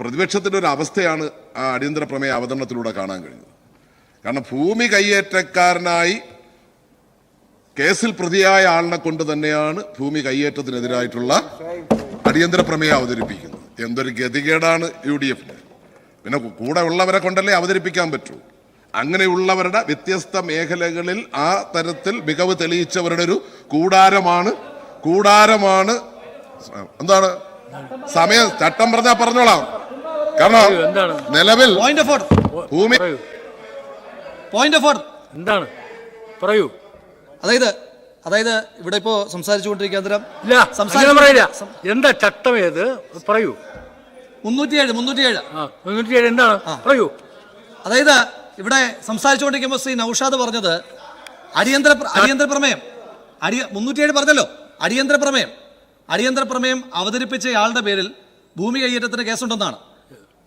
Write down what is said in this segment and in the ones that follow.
പ്രതിപക്ഷത്തിന്റെ ഒരു അവസ്ഥയാണ് ആ അടിയന്തര പ്രമേയ അവതരണത്തിലൂടെ കാണാൻ കഴിഞ്ഞത്. കാരണം ഭൂമി കയ്യേറ്റക്കാരനായി കേസിൽ പ്രതിയായ ആളിനെ കൊണ്ട് തന്നെയാണ് ഭൂമി കയ്യേറ്റത്തിനെതിരായിട്ടുള്ള അടിയന്തര പ്രമേയം അവതരിപ്പിക്കുന്നത്. എന്തൊരു ഗതികേടാണ് യു ഡി എഫിന് പിന്നെ കൂടെ ഉള്ളവരെ കൊണ്ടല്ലേ അവതരിപ്പിക്കാൻ പറ്റൂ. അങ്ങനെയുള്ളവരുടെ വ്യത്യസ്ത മേഖലകളിൽ ആ തരത്തിൽ മികവ് തെളിയിച്ചവരുടെ ഒരു കൂടാരമാണ് കൂടാരമാണ് എന്താണ്? സമയം ചട്ടം പറഞ്ഞാൽ പറഞ്ഞോളാം. കാരണം എന്താണ്? നിലവിൽ പോയിന്റ് ഓഫ് ഓർഡർ ഭൂമി പോയിന്റ് ഓഫ് ഓർഡർ എന്താണ്? പറയൂ. അതായത് അതായത് ഇവിടെ ഇപ്പോ സംസാരിച്ചുകൊണ്ടിരിക്കുന്ന ഇല്ല പറയില്ല. എന്താ ചട്ടം ഏത്? പറയൂ. മുന്നൂറ്റിയേഴ് മുന്നൂറ്റിയേഴ്. ആ മുന്നൂറ്റി ഏഴ് എന്താണ് പറയൂ. അതായത് ഇവിടെ സംസാരിച്ചുകൊണ്ടിരിക്കുമ്പോൾ ശ്രീ നൌഷാദ് പറഞ്ഞത് അടിയന്തര അടിയന്തര പ്രമേയം. അടി മുന്നൂറ്റിയേഴ് പറഞ്ഞല്ലോ. അടിയന്തര പ്രമേയം. അടിയന്തര പ്രമേയം അവതരിപ്പിച്ചയാളുടെ പേരിൽ ഭൂമി കൈയേറ്റത്തിന് കേസുണ്ടെന്നാണ്.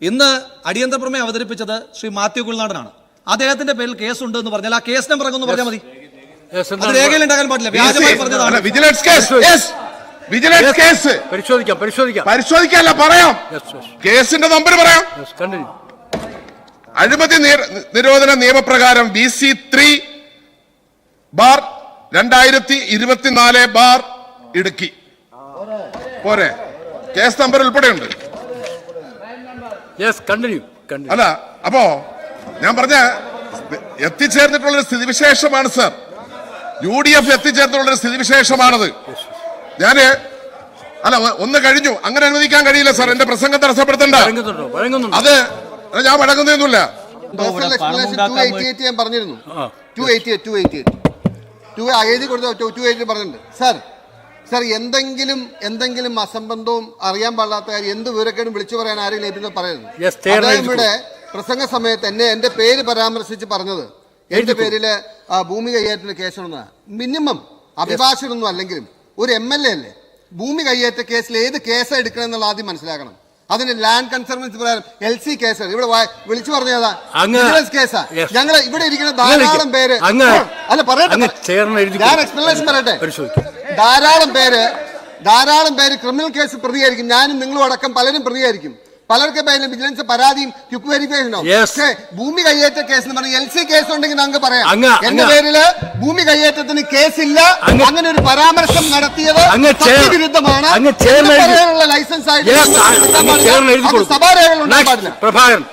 ഇന്ന് അടിയന്തര പ്രമേയം അവതരിപ്പിച്ചത് ശ്രീ മാത്യു കുൽനാടനാണ്. അദ്ദേഹത്തിന്റെ പേരിൽ കേസുണ്ട് എന്ന് പറഞ്ഞാൽ ആ കേസ് നമ്പർ അങ്ങ് പറഞ്ഞാൽ മതി. അത് രേഖയിൽ പാടില്ല. വ്യാജമായി പറഞ്ഞതാണ്. അല്ല, വിജിലൻസ് കേസ്. വിജിലൻസ് കേസ് പരിശോധിക്കാം പരിശോധിക്കാം. പരിശോധിക്കല്ല പറയാം. യെസ് യെസ് കേസിന്റെ നമ്പർ പറയാം. അഴിമതി നിരോധന നിയമപ്രകാരം ബി സി ത്രീ ബാർ രണ്ടായിരത്തി ഇരുപത്തിനാല് ബാർ ഇടുക്കി. പോരെ. കേസ് നമ്പർ ഉൾപ്പെടെയുണ്ട്. അല്ല അപ്പോ ഞാൻ പറഞ്ഞ എത്തിച്ചേർന്നിട്ടുള്ള ഒരു സ്ഥിതിവിശേഷമാണ് സർ യു ഡി എഫ് എത്തിച്ചേർന്നിട്ടുള്ള ഒരു സ്ഥിതിവിശേഷമാണത്. ഞാൻ അല്ല ഒന്ന് കഴിഞ്ഞു. അങ്ങനെ അനുവദിക്കാൻ കഴിയില്ല സർ എന്റെ പ്രസംഗം തടസ്സപ്പെടുത്തണ്ട. അത് ഞാൻ വഴങ്ങുന്നൊന്നുമില്ല ഞാൻ പറഞ്ഞിരുന്നു. Two eighty eight two eighty eight two എഴുതി കൊടുത്തു? ടു എയ്റ്റി പറഞ്ഞിട്ടുണ്ട്. സാർ സാർ എന്തെങ്കിലും എന്തെങ്കിലും അസംബന്ധവും അറിയാൻ പാടാത്ത കാര്യം എന്ത് വിവരക്കേടും വിളിച്ചു പറയാൻ ആരെങ്കിലും ഏൽപ്പിക്കുന്നത് പറയരുത്. അദ്ദേഹം ഇവിടെ പ്രസംഗ സമയത്ത് എന്നെ എന്റെ പേര് പരാമർശിച്ച് പറഞ്ഞത്. എന്റെ പേരിൽ ഭൂമി കൈയേറ്റത്തിന് കേസുണ്ടെന്നാണ്. മിനിമം അഭിഭാഷകനൊന്നും അല്ലെങ്കിലും ഒരു എം എൽ എ അല്ലേ? ഭൂമി കൈയേറ്റ കേസിൽ ഏത് കേസാണ് എടുക്കണം എന്നുള്ള ആദ്യം മനസ്സിലാക്കണം. അതിന് ലാൻഡ് കൺസർവൻസി പ്രകാരം എൽ സി കേസ് ഇവിടെ വിളിച്ചു പറഞ്ഞതാ. വിജിലൻസ് കേസാ. ഞങ്ങൾ ഇവിടെ ഇരിക്കുന്ന ധാരാളം പേര് അല്ല പറയട്ടെ. ഞാൻ. എക്സ്പ്ലനേഷൻ പറയട്ടെ. ധാരാളം പേര് ധാരാളം പേര് ക്രിമിനൽ കേസ് പ്രതികരിക്കും ഞാനും നിങ്ങളും അടക്കം പലരും പ്രതികരിക്കും പലർക്ക് പേരിലും വിജിലൻസ് പരാതിയും ക്യുക്ക് വെരിഫിക്കേഷനോ. പക്ഷേ ഭൂമി കയ്യേറ്റ കേസ് എന്ന് പറഞ്ഞാൽ എൽ സി കേസ് ഉണ്ടെങ്കിൽ നമുക്ക് പറയാം. എന്റെ പേരിൽ ഭൂമി കയ്യേറ്റത്തിന് കേസില്ല. അങ്ങ്. അങ്ങനെ ഒരു പരാമർശം നടത്തിയത് വിരുദ്ധമാണ് ലൈസൻസ് ആയിട്ട്. സഭാരേഖകൾ ഉണ്ടാകാൻ പാടില്ല. പ്രഭാകരൻ.